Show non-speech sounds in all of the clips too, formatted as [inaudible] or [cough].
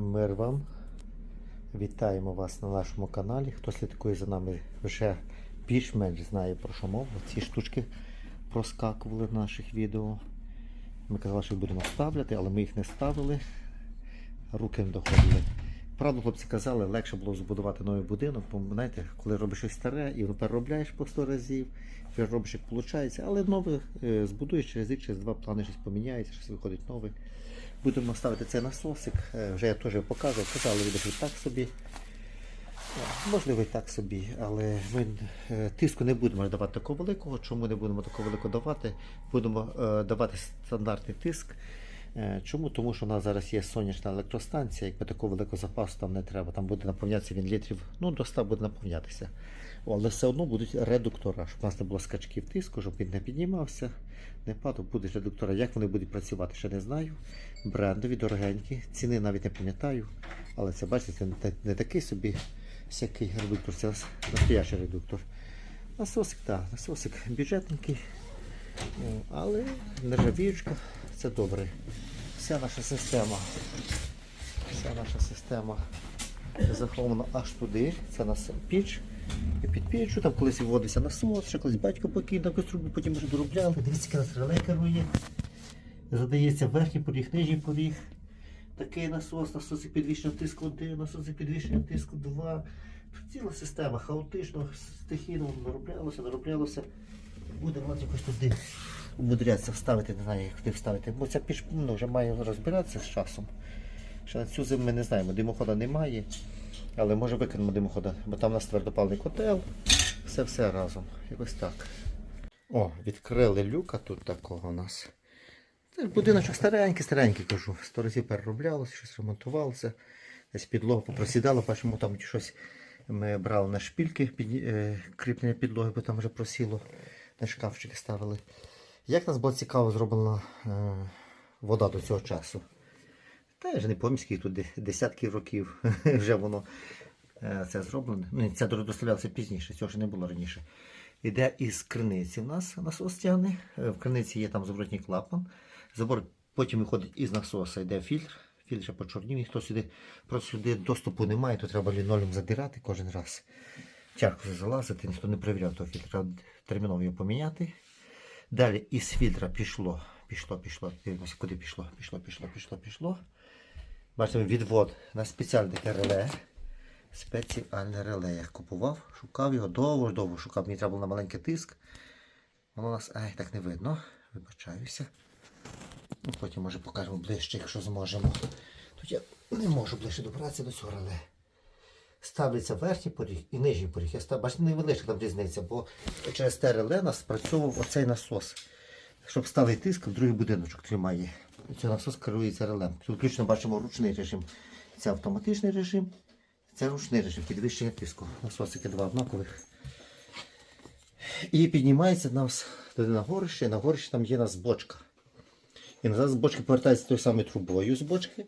Мир вам. Вітаємо вас на нашому каналі. Хто слідкує за нами вже більш-менш знає про що мова. Ці штучки проскакували в наших відео. Ми казали, що їх будемо ставляти, але ми їх не ставили. Руки не доходили. Правду, хлопці казали, легше було збудувати новий будинок, бо знаєте, коли робиш щось старе і переробляєш по 100 разів, робиш як виходить, але нове е, збудуєш через рік, через два плани щось поміняється, щось виходить нове. Будемо ставити цей насосик. Е, Вже я теж показував, казали, що так собі. Е, Можливо, і так собі, але ми е, тиску не будемо давати такого великого. Чому не будемо такого великого давати? Будемо давати стандартний тиск. Е, Чому? Тому що у нас зараз є сонячна електростанція, якби такого великого запасу там не треба. Там буде наповнятися він літрів, ну до 100 буде наповнятися. Але все одно будуть редуктора, щоб у нас не було скачків тиску, щоб він не піднімався, не падав, будуть редуктора. Як вони будуть працювати, ще не знаю. Брендові, дорогенькі, ціни навіть не пам'ятаю. Але це бачите, не, такий собі всякий редуктор, це настоящий редуктор. Насосик, так, насосик бюджетненький, але нержавіючка, це добре. Вся наша система, вся наша система захована аж туди. Це нас піч. І під піччю там колись вводився насос, ще колись батько покійний на потім вже доробляли. Дивіться, яке нас реле керує. Задається верхній поріг, нижній поріг. Такий насос, насоси підвищення тиску 1, насоси підвищення тиску 2. Ціла система хаотично, стихійно нароблялося, нароблялося. Буде мати якось туди умудрятися вставити, не знаю, як куди вставити. Бо ця піч ну, вже має розбиратися з часом. Ще на цю зиму ми не знаємо, димохода немає. Але може викинемо димохода, бо там у нас твердопальний котел. Все-все разом. Якось так. О, відкрили люка тут такого у нас. Це будиночок старенький, старенький кажу. Сто разів перероблялося, щось ремонтувалося. Десь підлога попросідала, бачимо, там щось ми брали на шпільки, під, е, кріплення підлоги, бо там вже просіло, на шкафчики ставили. Як нас було цікаво зроблена е, вода до цього часу? Та я не пам'ятаю, тут де- десятків років [laughs] вже воно е, це зроблено. Ну, це доставлялося пізніше, цього ж не було раніше. Іде із криниці в нас насос тягне. Е, В криниці є там зворотній клапан. Забор потім виходить із насоса, йде фільтр. Фільтр ще почорнів, ніхто сюди, просто сюди доступу немає, то треба лінолеум задирати кожен раз. Тяжко залазити, ніхто не перевіряв того фільтра, треба терміново його поміняти. Далі із фільтра пішло, пішло, пішло, дивимося, куди пішло, пішло, пішло, пішло, пішло. Бачите, відвод на спеціальне реле. Спеціальне реле. Я купував, шукав його, довго-довго шукав. Мені треба було на маленький тиск. Воно у нас, ай, так не видно. Вибачаюся. Ну, потім може покажемо ближче, якщо зможемо. Тут я не можу ближче добратися до цього реле. Ставиться верхній поріг і нижній поріг. Я став, бачите, невеличка там різниця, бо через те нас спрацьовував оцей насос. Щоб сталий тиск, в другий будиночок тримає. Цей насос керується релем. Тут включно бачимо ручний режим. Це автоматичний режим, це ручний режим, підвищення тиску. Насосики два однакових. І піднімається туди на горище, і на горищі там є нас бочка. І назад з бочки повертається тою самою трубою з бочки.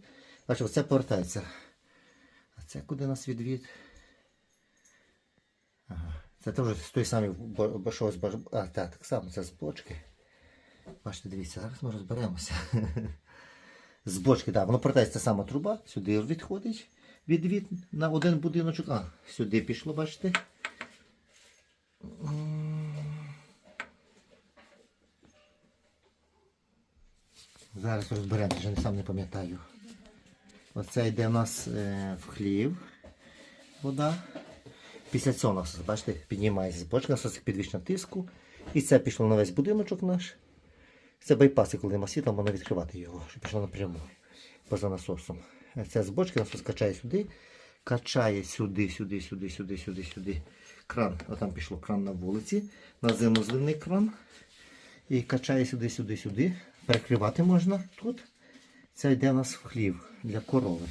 Бачите, оце повертається. Це куди нас відвід? Ага. Це теж з бо- бо- що з бож- А, так, так само, це з бочки. Бачите, дивіться, зараз ми розберемося. [laughs] З бочки, так, воно повертається та сама труба, сюди відходить відвід на один будиночок. А, сюди пішло, бачите. Зараз розберемося, вже сам не пам'ятаю. Оце йде у нас е, в хлів вода. Після цього у нас, бачите, піднімається бочка, насос підвищення тиску. І це пішло на весь будиночок наш. Це байпаси, коли нема світла, можна відкривати його, щоб пішло напряму поза насосом. Це з бочки насос качає сюди, качає сюди, сюди, сюди, сюди, сюди, сюди. Кран. Отам пішло кран на вулиці. На зиму зливний кран. І качає сюди, сюди, сюди. Перекривати можна тут. Це йде у нас в хлів для корови.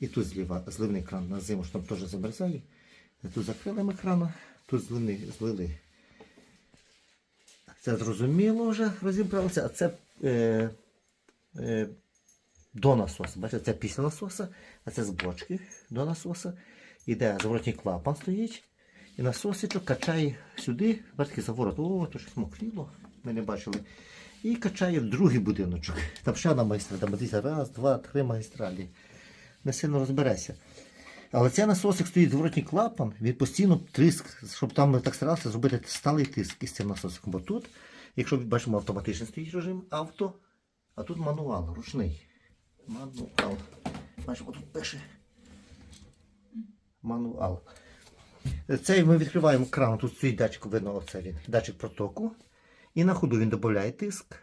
І тут зліва, зливний кран на зиму, що там теж замерзає. Тут закрили ми крана, тут злили, злили. Це зрозуміло вже розібралося, а це е, е, до насоса. Бачите, це після насоса, а це з бочки до насоса. Іде зворотній клапан стоїть. І насосичок качає сюди, бачите, заворот, о, то щось мокріло, ми не бачили. І качає в другий будиночок. Там ще одна майстра, там дивіться, раз, два, три магістралі. не сильно розбереся. Але цей насосик стоїть зворотній клапан, він постійно триск, щоб там так старалися зробити сталий тиск із цим насосиком. Бо тут, якщо бачимо, автоматичний стоїть режим авто, а тут мануал, ручний. Мануал. Бачимо, тут пише мануал. Цей ми відкриваємо кран, тут стоїть датчик, видно, оце він, датчик протоку. І на ходу він додає тиск.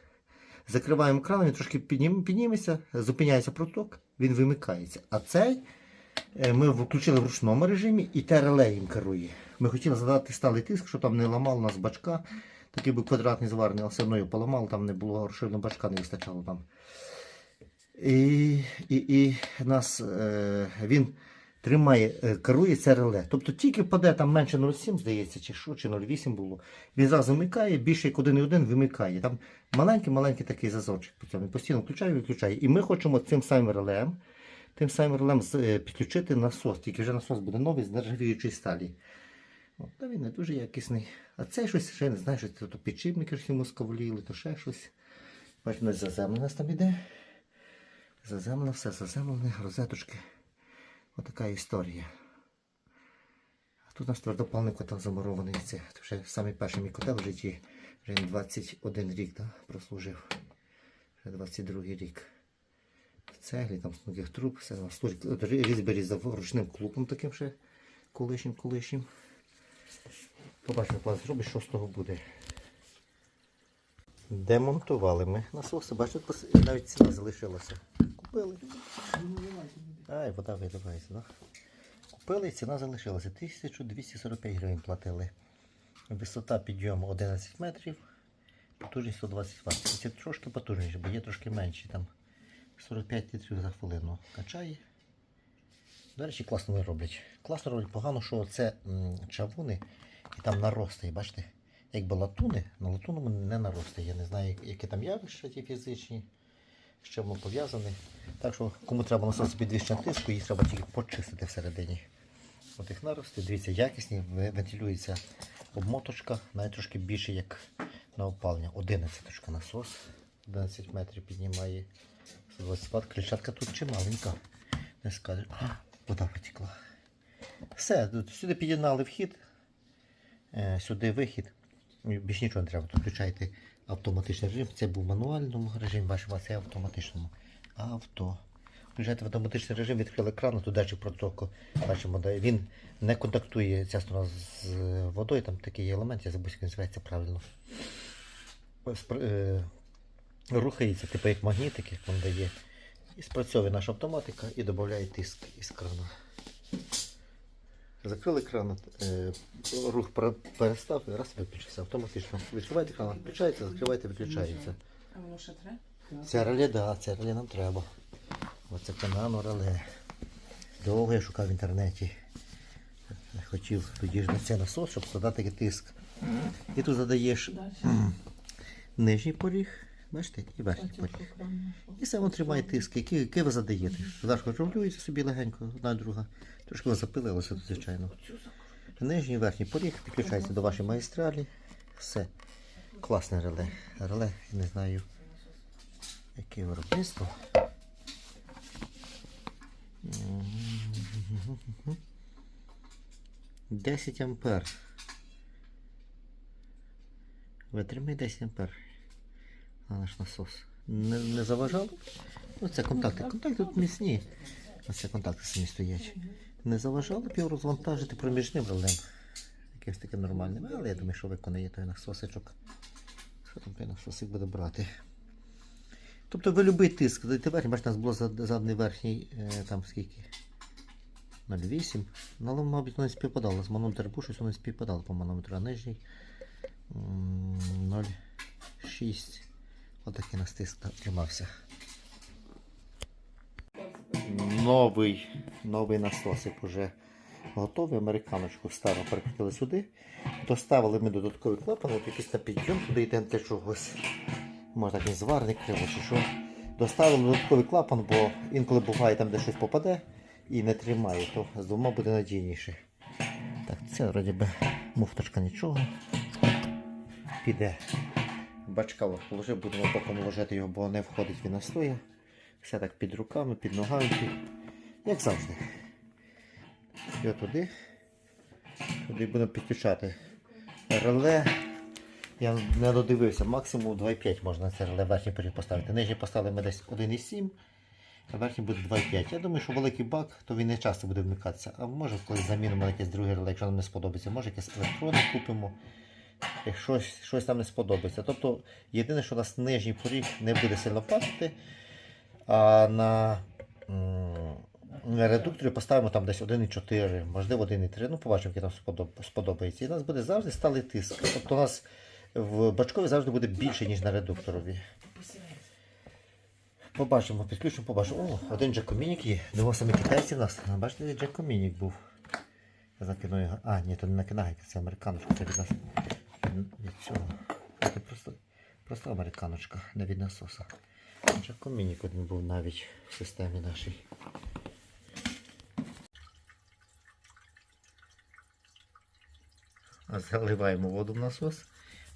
Закриваємо кран, він трошки піднім, підніметься, зупиняється проток, він вимикається. А цей е, ми включили в ручному режимі і те реле їм керує. Ми хотіли задати сталий тиск, щоб там не ламало нас бачка. Такий був квадратний зварений, але все одно його поламало, там не було розширеного бачка, не вистачало там. І, і, і нас е, він тримає, е, керує це реле. Тобто тільки впаде там менше 0,7, здається, чи що, чи 0,8 було. Він зразу вимикає, більше як 1,1 вимикає. Там маленький-маленький такий зазорчик. Він постійно включає, виключає. І ми хочемо цим самим релем, тим самим релем е, підключити насос. Тільки вже насос буде новий з нержавіючої сталі. От, та він не дуже якісний. А це щось ще не знаю, що це то підшипники йому то ще щось. Бачимо, заземлення у нас там іде. Заземлено, все заземлене, розеточки. Отака історія. Тут у нас твердопаливний котел замурований. Це вже самий перший мій котел в житті. Вже 21 рік да, прослужив. Вже 22 рік. Цеглі, там нових труб, все служить. Різьби різав ручним клубом таким ще колишнім колишнім. Побачимо, як вас зробить, що з того буде. Демонтували ми насоси, бачите, навіть ціна залишилася. Купили. Ай, вода виливається, да? Купили ціна залишилася. 1245 гривень платили. Висота підйому 11 метрів, потужність 120 Вт. Це трошки потужніше, бо є трошки менші. Там 45 літрів за хвилину качає. До речі, класно вони роблять. Класно роблять погано, що це чавуни і там нарости. Бачите? Якби латуни, на латуному не нарости. Я не знаю, які там явища ті фізичні, з чим воно пов'язане. Так що, кому треба насос підвищення тиску, їх треба тільки почистити всередині. От їх нарости, дивіться, якісні, вентилюється обмоточка, навіть трошки більше, як на опалення. 11 насос, 11 метрів піднімає 120 Вт. Кричатка тут чималенька. Не скажеш. А, вода потекла. Все, сюди під'єднали вхід, е, сюди вихід. Більш нічого не треба. Тут включаєте автоматичний режим. Це був в мануальному режимі, бачимо, а це автоматичному. Авто. Включаєте в автоматичний режим, відкрили кран, тут датчик протоку. Бачимо, він не контактує ця сторона з водою, там такий елемент, я забув, як називається правильно. Е, Рухається, типу як магнітик, як він дає. І спрацьовує наша автоматика і додає тиск із крана. Закрили кран, е, рух перестав і раз виключився автоматично. Відкриваєте кран, включається, закриваєте, виключається. А воно ще треба? Це реле, да, це реле нам треба. Оце канану реле. Довго я шукав в інтернеті. Хотів тоді ж на це насос, щоб складати тиск. І тут задаєш [clears throat] нижній поріг, бачите, і верхній поріг. І саме тримає тиск, який, який ви задаєте. Задашка регулюється собі легенько, одна друга. Трошки ви запилилося тут, звичайно. Нижній верхній поріг підключається до вашої магістралі. Все. Класне реле. Реле, я не знаю, яке виробництво. Мгм. 10 ампер. Витримай 10 ампер. А наш насос. Не, не заважав? Ну, це контакти. Контакти тут міцні. Оце контакти самі стоять. Не заважало б його розвантажити проміжним релем. Якимось таким нормальним. Але я думаю, що виконає той насосичок. Що там той насосик буде брати? Тобто ви любий тиск, дайте верхній, бачите, у нас було зад- задний верхній, е, там скільки? 0,8. Ну, але, мабуть, воно не співпадало. З манометра був щось воно не співпадало по манометру, а нижній 0,6. Отакий нас тиск тримався. Новий, новий насосик уже готовий. Американочку старо перекрутили сюди. Доставили ми додатковий клапан, от якийсь на підйом туди йде для чогось. Може так зварник криво чи що. Доставили додатковий клапан, бо інколи буває там, де щось попаде і не тримає, то з двома буде надійніше. Так, це вроді би муфточка нічого. Піде. Бачка положив, будемо боком ложити його, бо не входить він на стоя. Все так під руками, під ногами. Під... Як завжди. І туди. Туди будемо підключати реле. Я не додивився, максимум 2,5 можна це реле верхній період поставити. Нижній поставили ми десь 1,7, а верхній буде 2,5. Я думаю, що великий бак, то він не часто буде вмикатися. А може колись замінимо якесь друге реле, якщо нам не сподобається. Може якесь електрони купимо. Якщо щось, щось нам не сподобається. Тобто єдине, що у нас нижній поріг не буде сильно падати, а на, на редукторі поставимо там десь 1,4, можливо 1,3. Ну, побачимо, який нам сподобається. І у нас буде завжди сталий тиск. Тобто у нас в бачкові завжди буде більше, ніж на редукторові. Побачимо, підключимо, побачимо. О, один джекомінік є. Думав, саме китайці в нас. Бачите, джекомінік був. Я закину його. А, ні, то не накинайка, це американочка, це від нас. Від цього. Це просто, просто американочка, не від насоса. Джекомінік один був навіть в системі нашій. Заливаємо воду в насос.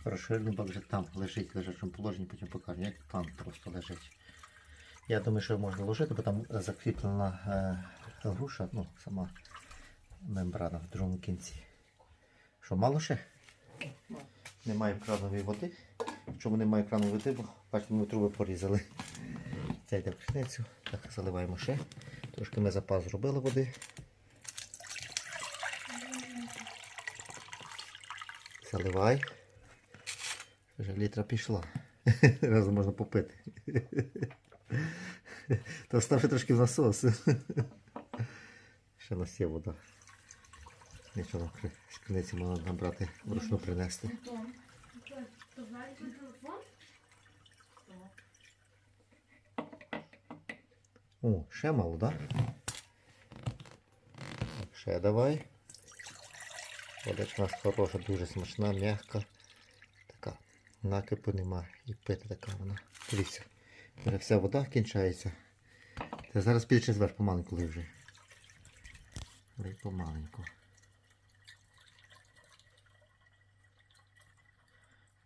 Розширений бак вже там лежить лежачому положенні, потім покажу, як там просто лежить. Я думаю, що можна ложити, бо там закріплена е, груша, ну, сама мембрана в другому кінці. Що, мало ще? Немає кранової води. Чому немає кранової води, бо бачите, ми труби порізали. Це йде в криницю. Так, заливаємо ще. Трошки ми запас зробили води. Заливай. Вже літра пішла. [laughs] Разом можна попити. Та ставте трошки в насос. Ще у нас є вода. Нічого, з криниці можна набрати, вручну принести. О, ще мало, так? Да? Ще давай. Водичка у нас хороша, дуже смачна, м'яка. Така. Накипу нема. І пити така вона. Дивіться. Вже вся вода кінчається. Та зараз піде через верх помаленьку лий вже. Лий помаленьку.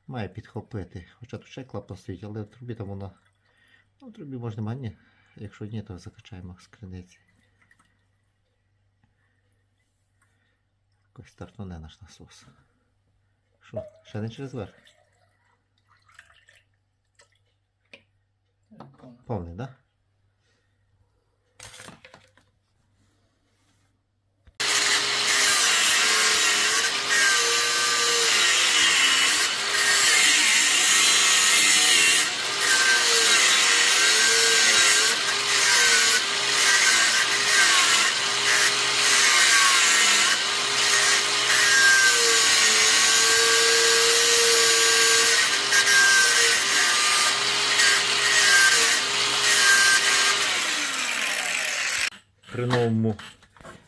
Має підхопити. Хоча тут ще клапан стоїть, але в трубі там вона. Ну, в трубі можна нема, ні. Якщо ні, то закачаємо з. Якось стартоне наш насос. Що, ще не через верх? Повний, так? Да? При новому,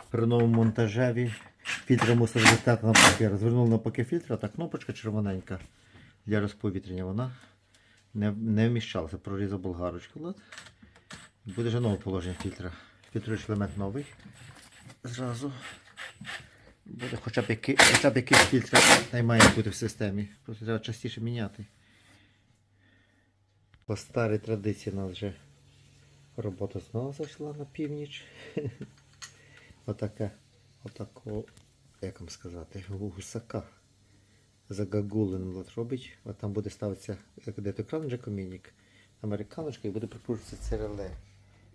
при новому монтажеві фільтр мусив розтати навпаки. Розвернув навпаки фільтр, та кнопочка червоненька для розповітрення. Вона не, не вміщалася. Прорізав болгарочку. Буде вже нове положення фільтра. Фільтруючий елемент новий. Зразу. Буде хоча б, який, хоча б якийсь фільтр та має бути в системі. Просто треба частіше міняти. По старій традиції у нас вже робота знову зайшла на північ. [laughs] Отака, отако, як вам сказати, гусака. Загагулин от робить. От там буде ставитися, де екран джекомінік, американочка і буде прикручуватися це реле.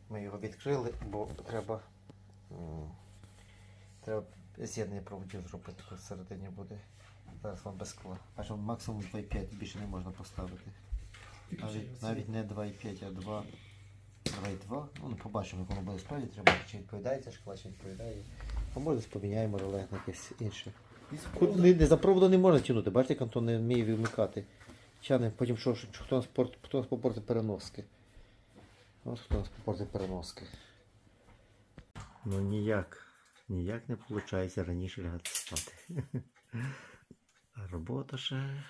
Ми його відкрили, бо треба, треба з'єднання проводів зробити, тут всередині буде. Зараз вам без скла. Аж максимум 2,5 більше не можна поставити. Навіть, навіть не 2,5, а 2. 2,2. Ну, не побачимо, як воно буде справді. Треба чи відповідає ця шкала, чи відповідає. А може поміняємо реле на якесь інше. Куди не, не за проводу не можна тягнути, бачите, як Антон не вміє вимикати. Тяне, потім що, що хто нас порт, хто нас попортить переноски. От хто нас попортить переноски. Ну ніяк, ніяк не виходить раніше лягати спати. А [laughs] робота ще.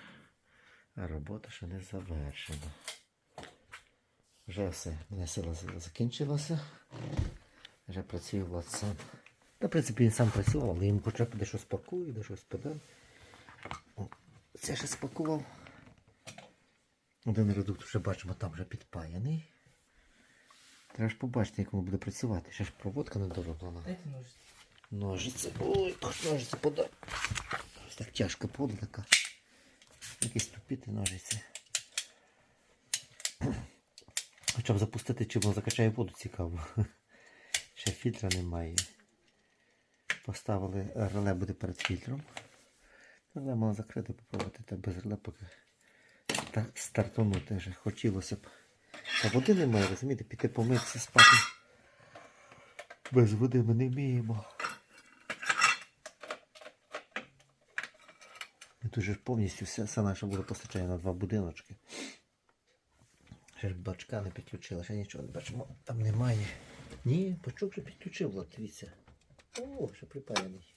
А робота ще не завершена. Вже все, мене сила закінчилася. Вже працює Влад сам. Та, в принципі, він сам працював, але йому хоча б дещо спакує, дещо спадав. О, Це ще спакував. Один редуктор вже бачимо, там вже підпаяний. Треба ж побачити, як воно буде працювати. Ще ж проводка не дороблена. Дайте ножиці. Ой, ножиці подай. Ось так тяжко пода така. Якісь тупіти ножиці. Хоча б запустити, чи воно закачає воду цікаво. [laughs] Ще фільтра немає. Поставили реле буде перед фільтром. Реле мало закрити, попробувати та без реле поки та стартанути вже хотілося б. Та води немає, розумієте, піти помитися спати. Без води ми не вміємо. Тут же повністю все, все наше буде постачання на два будиночки. Бачка не підключила, ще нічого не бачимо. Там немає. Ні, бачок вже підключив, от, дивіться. О, вже припаяний.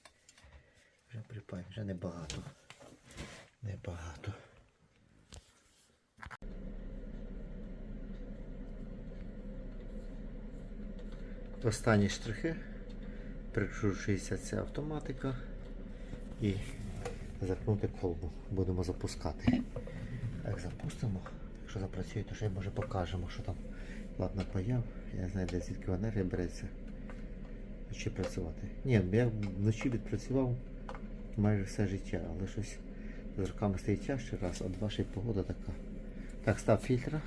Вже припаяний, вже небагато. Небагато. Останні штрихи. Прикручується ця автоматика і заткнути колбу. Будемо запускати. Як запустимо, якщо запрацює, то ще може покажемо, що там ладно паяв. Я не знаю, де звідки енергія береться. Чи працювати. Ні, я вночі відпрацював майже все життя, але щось з руками стоїть тяжче раз, а два ще погода така. Так, став фільтра.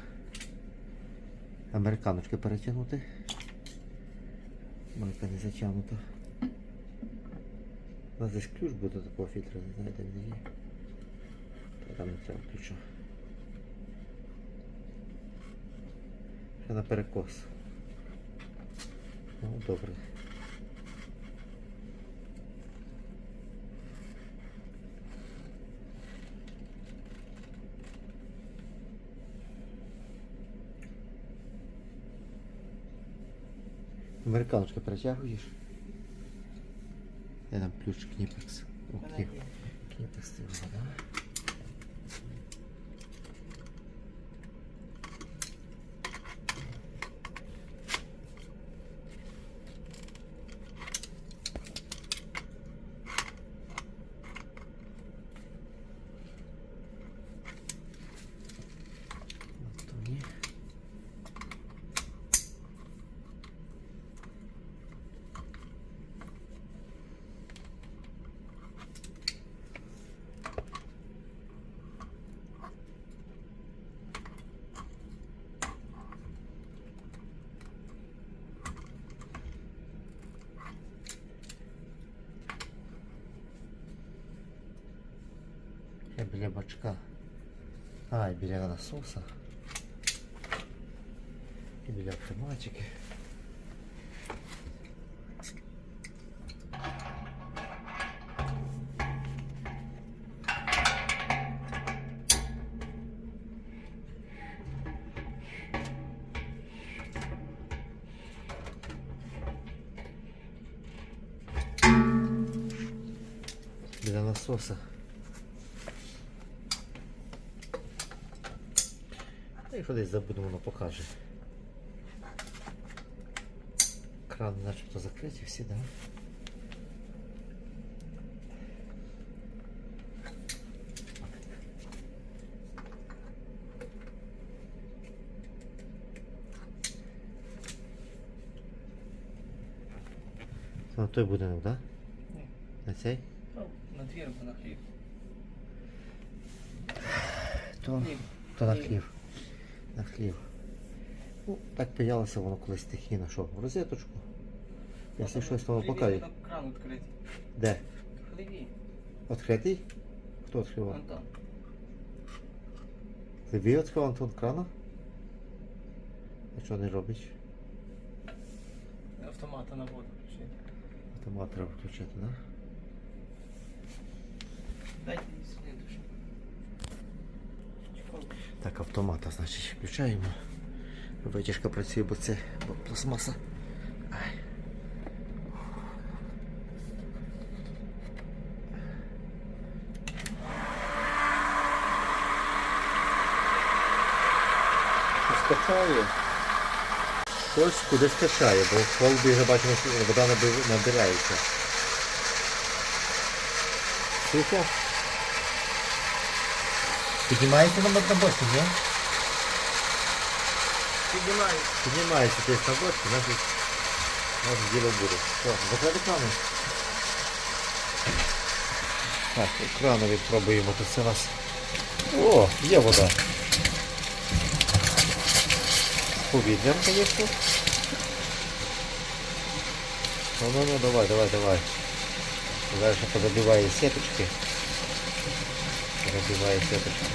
Американочки перетягнути. Майка не затягнута. У нас десь ключ буде такого фільтра, не знаю, де він є. Та там не треба ключа. Ще на перекос. Ну, добре. Американочка перетягуєш? Я там ключ кніпекс. О, кніпекс ти да? біля бачка. А, і біля насоса. І біля автоматики. Біля насоса. Якщо десь забудемо, воно покаже. Крани начебто закриті всі, так? Да? Це на той будинок, так? Да? Ні. На цей? Ну, На двір або на хліб. То, Хліб. то на Хліб. Хлів. Ну, так пиялося воно колись стихійно, що в розеточку. Якщо щось то там Кран відкритий. Де? В хліві. Відкритий? Хто відкривав? Антон. Ти ви відкривав Антон крана? А що не робить? Автомата на воду включити. Автомат треба включити, так? Да? Дайте Так, автомата, значить, включаємо. Витяжка працює, бо це пластмаса. Ай. Скачає. Хтось куди скачає, бо колбі вже бачимо, що вода набирається. Тихо. Піднімається на на бочку, ні? Піднімається. Піднімається десь на бочку, значить, наше діло буде. Що, закрити крани? Так, кранові пробуємо тут це у нас. О, є вода. Повітрям, звісно. Ну, ну, ну, давай, давай, давай. Зараз ще позабиває сіточки. Позабиває сіточки.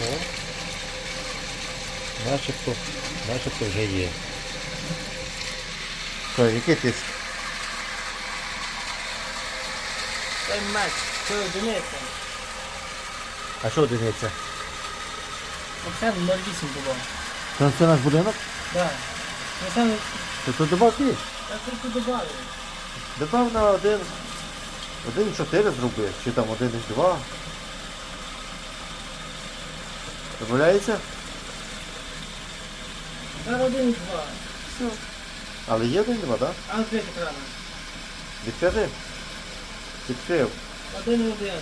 О. Начебто, начебто вже є. Що, який тиск? Дай меч. Це одиниця. А що одиниця? Оце 0,8 було. Це, це наш будинок? Так. Ну саме, Ти тут добав більш? я тільки додав. Добав на один. 1,4 зроби, чи там 1,2. Домовляється? Зараз один і два. Все. Але є 1,2, так? А відкрити крана. Відкрити? Відкрив. Один і один.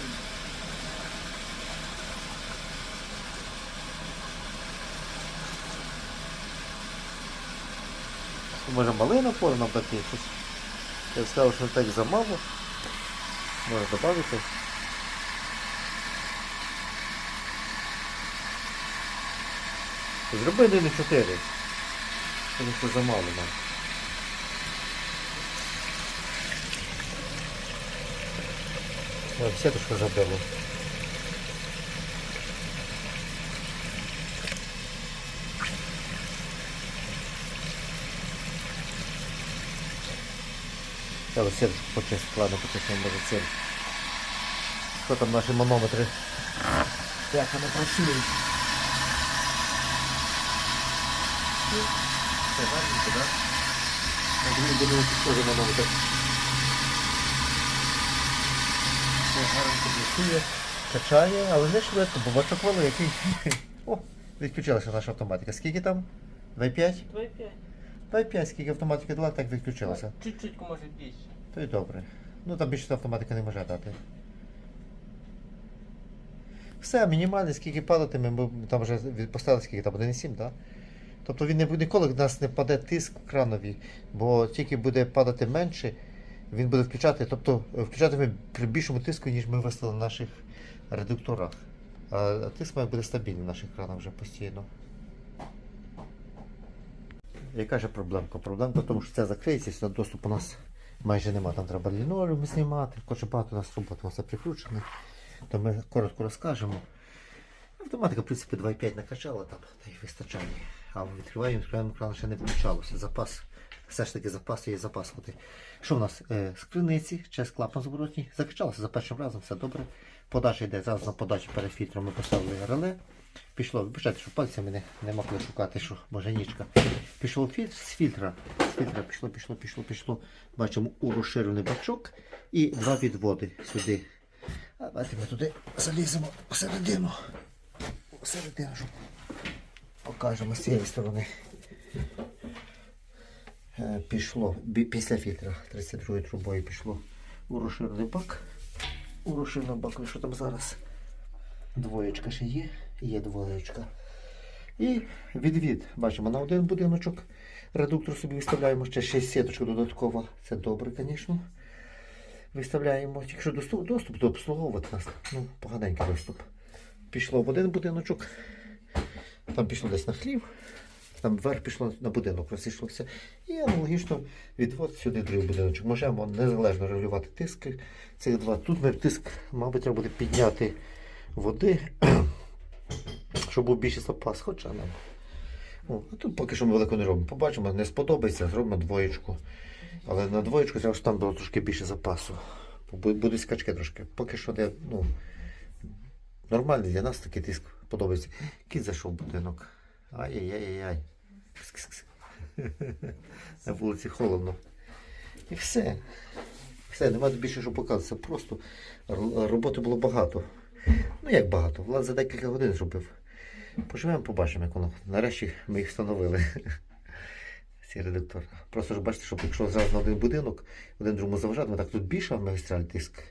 Може малий напор нам такий щось. Я б сказав, що так замало. Може додати. Зроби 1,4. Тому що замало нам. Ой, сіточку забило. Треба сіточку почистити, ладно, почистимо може цим. Що там наші манометри? Як вони працюють? Все гарненько, так? На другий будинок теж манометр. Все гарненько працює. Качає, але не швидко, бо бачок великий. [laughs] О, відключилася наша автоматика. Скільки там? 2,5? 2,5. 2,5, скільки автоматика дала, так відключилася. Чуть-чуть може більше. То й добре. Ну там більше автоматика не може дати. Все, мінімально, скільки падатиме, ми там вже поставили скільки там 1,7, так? Тобто він не буде ніколи в нас не паде тиск кранові, бо тільки буде падати менше, він буде включати, тобто включатиме при більшому тиску, ніж ми виставили на наших редукторах. А тиск має бути стабільний в наших кранах вже постійно. Яка ж проблемка? Проблемка в тому, що це закриється, сюди доступу у нас майже нема. Там треба лінолеум знімати, хоче багато у нас роботи, у нас все прикручене. То ми коротко розкажемо. Автоматика, в принципі, 2,5 накачала там, та й вистачає. А відкриваємо, відкриваємо кран ще не включалося. Запас. Все ж таки запас є запасувати. Що в нас? Е, з криниці, через клапан зворотній. Закачалося за першим разом, все добре. Подача йде зараз на подачі перед фільтром ми поставили реле. Пішло, вибачайте, що пальцями не, не могли шукати, що може. Пішло фільтр з фільтра. З фільтра пішло, пішло, пішло, пішло. Бачимо у розширений бачок і два відводи сюди. А давайте ми туди заліземо всередину. Всередину, щоб покажемо з цієї сторони. Е, Пішло після фільтра 32 трубою пішло у розширений бак. У розширений бак, що там зараз? Двоєчка ще є, є двоєчка. І відвід. Бачимо на один будиночок. Редуктор собі виставляємо, ще 6 сіточок додаткова. Це добре, звісно. Виставляємо, якщо доступ, доступ то обслуговувати нас. Ну, поганенький доступ. Пішло в один будиночок, там пішло десь на хлів, там вверх пішло на будинок, розійшлося. І аналогічно відвод сюди другий будиночок. Можемо незалежно регулювати тиски цих два. Тут ми тиск, мабуть, треба буде підняти води, щоб був більший запас, хоча нам. О, а тут поки що ми велико не робимо. Побачимо, не сподобається, зробимо двоєчку. Але на двоєчку треба, там було трошки більше запасу. Будуть скачки трошки. Поки що де, ну, нормальний для нас такий тиск подобається. Кіт зайшов в будинок. Ай-яй-яй-яй. [laughs] На вулиці холодно. І все. Все, немає більше що показувати. Просто роботи було багато. Ну як багато? Влад за декілька годин зробив. Поживемо, побачимо, як воно. Нарешті ми їх встановили. [laughs] Цей редуктор. Просто ж бачите, щоб якщо зразу на один будинок, один другому заважати, так тут більше магістраль тиск.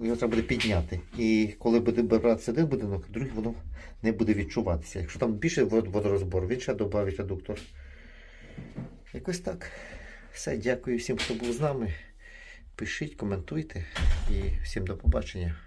Його треба буде підняти. І коли буде братися один будинок, другий воно не буде відчуватися. Якщо там більше водорозбор, він ще додавить редуктор. Якось так. Все, дякую всім, хто був з нами. Пишіть, коментуйте і всім до побачення.